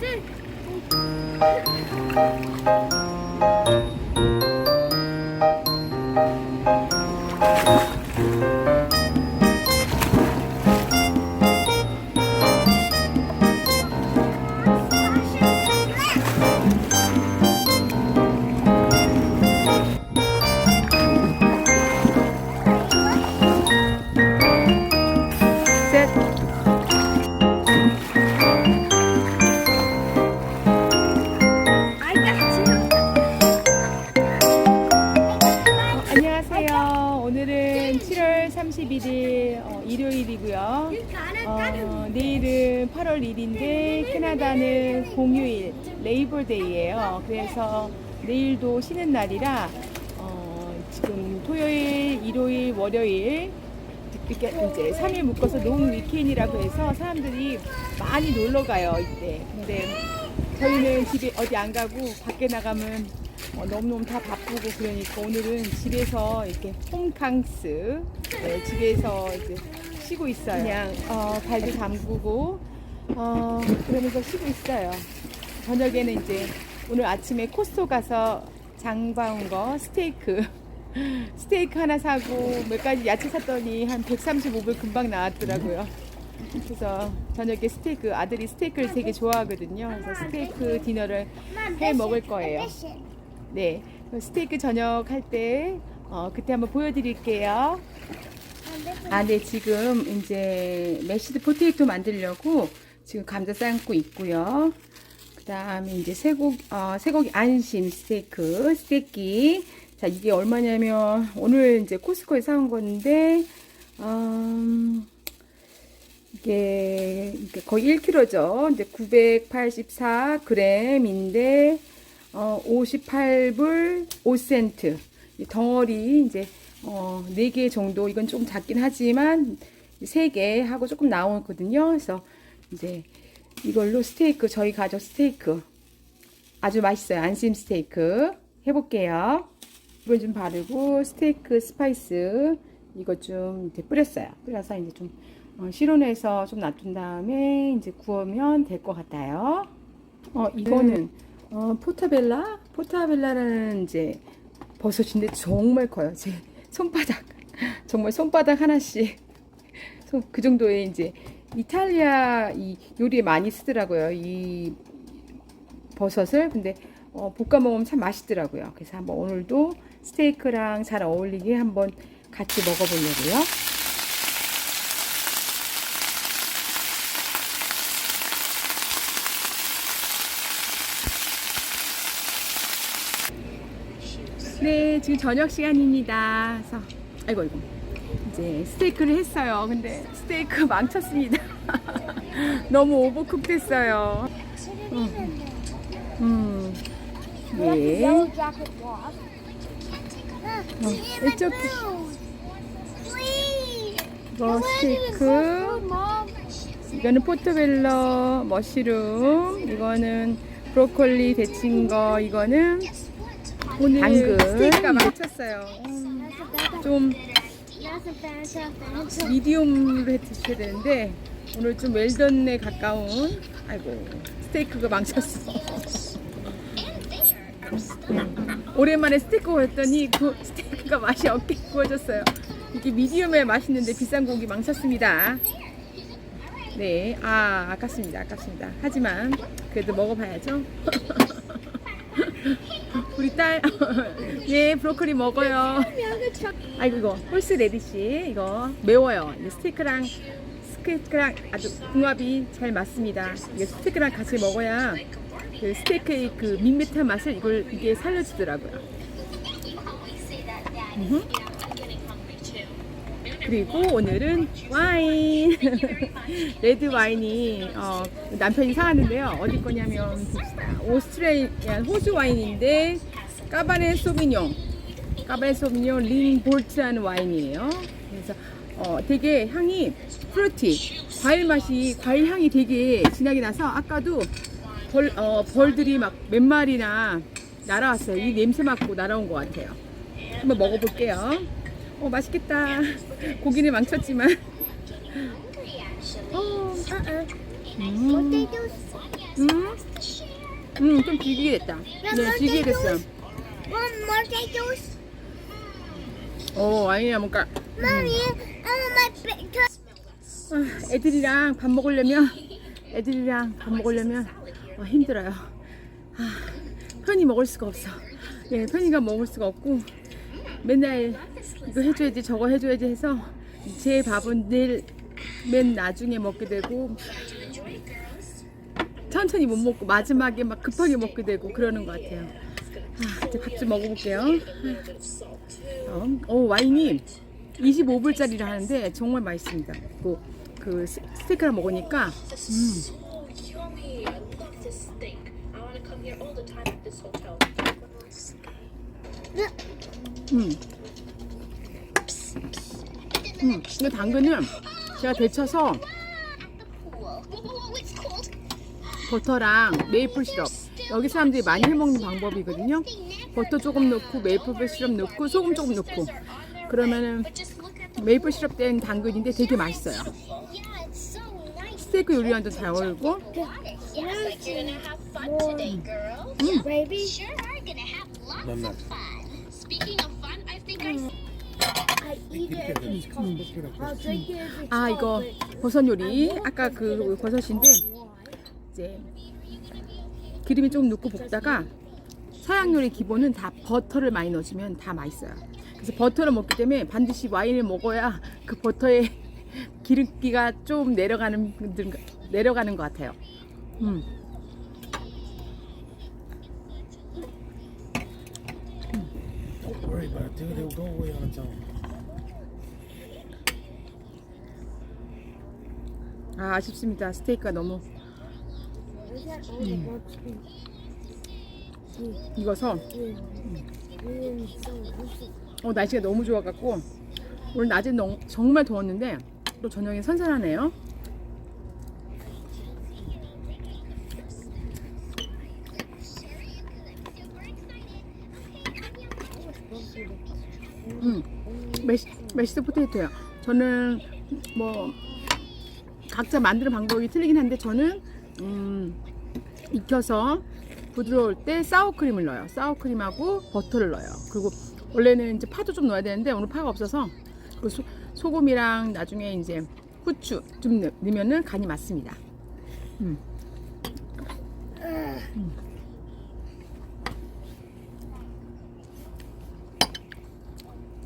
这。 어, 내일은 8월 1일인데 캐나다는 공휴일 레이버 데이예요. 그래서 내일도 쉬는 날이라 어, 지금 토요일, 일요일, 월요일 이렇게 이제 3일 묶어서 롱 위켄이라고 해서 사람들이 많이 놀러 가요 이때. 근데 저희는 집에 어디 안 가고 밖에 나가면 어, 너무너무 다 바 쁘고 그러니까 오늘은 집에서 이렇게 홈캉스 네, 집에서 이제 쉬고 있어요. 그냥 어, 발도 담그고 어, 그러면서 쉬고 있어요. 저녁에는 이제 오늘 아침에 코스토 가서 장 봐온 거 스테이크 스테이크 하나 사고 몇 가지 야채 샀더니 한 135불 금방 나왔더라고요. 그래서 저녁에 스테이크 아들이 스테이크를 되게 좋아하거든요. 그래서 스테이크 디너를 해 먹을 거예요. 네, 스테이크 저녁 할 때 어, 그때 한번 보여드릴게요. 아, 네, 지금 이제 메시드 포테이토 만들려고 지금 감자 삶고 있고요. 그 다음에 이제 쇠고기, 어, 쇠고기 안심 스테이크, 스테이키. 자, 이게 얼마냐면 오늘 이제 코스코에 사온 건데, 음, 이게, 거의 1kg죠. 이제 984g인데, 어, 58불 5센트. 이 덩어리 이제, 어, 4개 정도. 이건 좀 작긴 하지만, 3개 하고 조금 나오거든요. 그래서 이제 이걸로 스테이크, 저희 가족 스테이크. 아주 맛있어요. 안심 스테이크. 해볼게요. 이건 좀 바르고, 스테이크 스파이스. 이거 좀 이제 뿌렸어요. 뿌려서 이제 좀 어, 실온에서 좀 놔둔 다음에 이제 구우면 될 것 같아요. 어, 이거는 어, 포타벨라? 포타벨라라는 이제 버섯인데 정말 커요. 제 손바닥. 정말 손바닥 하나씩. 손- 그 정도의 이제 이탈리아 이 요리에 많이 쓰더라고요. 이 버섯을. 근데 어, 볶아 먹으면 참 맛있더라고요. 그래서 한번 오늘도 스테이크랑 잘 어울리게 한번 같이 먹어보려고요. 네, 지금 저녁 시간입니다. 그래서 아이고 아이고 이제 스테이크를 했어요. 근데 스테이크 망쳤습니다. 너무 오버쿡 됐어요. 음, 예. Yellow jacket off. it's okay. Please. 이거 스테이크, Mom. 이거는 포토벨러 머쉬룸, 이거는 브로콜리 데친 거, 이거는 오늘 당근. 스테이크가 망쳤어요. 좀 fantastic. fantastic. 미디움으로 해주셔야 되는데 오늘 좀 웰던에 가까운 아이고 스테이크가 망쳤어. 오랜만에 스테이크 구웠더니 그 스테이크가 맛이 없게 구워졌어요. 이게 미디움에 맛있는데 비싼 고기 망쳤습니다. 네, 아 아깝습니다, 아깝습니다. 하지만 그래도 먹어봐야죠. 우리 딸, 예 브로콜리 먹어요. 아이고 이거 홀스 레디시 이거 매워요. 이게 스테이크랑 스테이크랑 아주 궁합이 잘 맞습니다. 이게 스테이크랑 같이 먹어야 그 스테이크의 그 밋밋한 맛을 이걸 이게 살려주더라고요. 그리고 오늘은 와인. 레드 와인이 어, 남편이 사왔는데요. 어디 거냐면. 오스트레일리안 호주 와인인데 까바네 소비뇽. 까바네 소비뇽 린 볼트라는 와인이에요. 그래서 어, 되게 향이 프루티 과일 맛이 과일 향이 되게 진하게 나서 아까도 벌, 어, 벌들이 막 몇 마리나 날아왔어요. 이 냄새 맡고 날아온 것 같아요. 한번 먹어볼게요 어 맛있겠다. 고기는 망쳤지만. 어, Uh-uh. 음, Potatoes. 음, 음, 좀 질기게 됐다. 네, 질기게 됐어요. One more potatoes. 오, 와인이 먹을까? Mommy, I want my potatoes. 아, 애들이랑 밥 먹으려면 애들이랑 밥 먹으려면 어, 힘들어요. 아, 편히 먹을 수가 없어. 예, 편히가 먹을 수가 없고 맨날 이거 해줘야지 저거 해줘야지 해서 제 밥은 내일 맨 나중에 먹게 되고 천천히 못 먹고 마지막에 막 급하게 먹게 되고 그러는 것 같아요. 아, 이제 밥 좀 먹어볼게요. 어, 어, 와인이 25불짜리를 하는데 정말 맛있습니다. 그, 그 스- 스테이크랑 먹으니까 음, Oh, 음, 이거 당근은 제가 데쳐서 버터랑 메이플 시럽 여기 사람들이 많이 해먹는 방법이거든요. 버터 조금 넣고 메이플 시럽 넣고 소금 조금 넣고 그러면은 메이플 시럽 된 당근인데 되게 맛있어요. 스테이크 요리와도 잘 어울리고 girl. 음. 아 이거 버섯 요리 아까 그 버섯인데 이제 기름이 조금 넣고 볶다가 서양 요리 기본은 다 버터를 많이 넣어주면 다 맛있어요. 그래서 버터를 먹기 때문에 반드시 와인을 먹어야 그 버터의 기름기가 좀 내려가는 내려가는 것 같아요. 음. Don't worry about it, dude. It'll go away on its own. 아 아쉽습니다. 스테이크가 너무 익어서 어, 날씨가 너무 좋아갖고 오늘 낮에 너, 정말 더웠는데 또 저녁에 선선하네요. 음, 메시, 메시드 포테이토요. 저는 뭐 각자 만드는 방법이 틀리긴 한데 저는 음, 익혀서 부드러울 때 사워크림을 넣어요. 사워크림하고 버터를 넣어요. 그리고 원래는 이제 파도 좀 넣어야 되는데 오늘 파가 없어서 그 소, 소금이랑 나중에 이제 후추 좀 넣- 넣으면은 간이 맞습니다. 음. 음.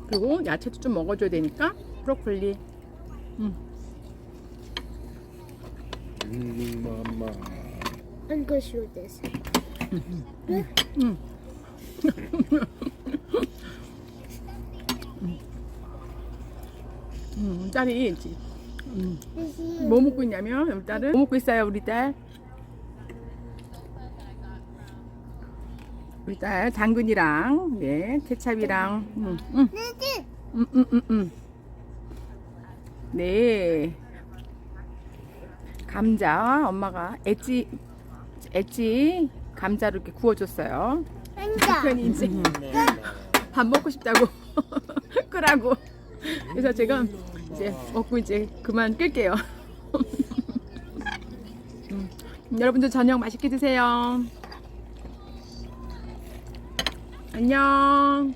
그리고 야채도 좀 먹어줘야 되니까 브로콜리. 음. Mm, mama. I'm gonna shoot this. 음. 음, 딸이 음, 뭐 먹고 있냐면 우리 딸은 뭐 먹고 있어요 우리 딸 우리 딸 당근이랑 네 케찹이랑 음, 음. 음, 음, 음, 음. 네 감자. 엄마가 엣지 엣지 감자로 이렇게 구워줬어요. 편히 이제 밥 먹고 싶다고 끄라고. 그래서 제가 이제 먹고 이제 그만 끌게요. 음, 여러분들 저녁 맛있게 드세요. 안녕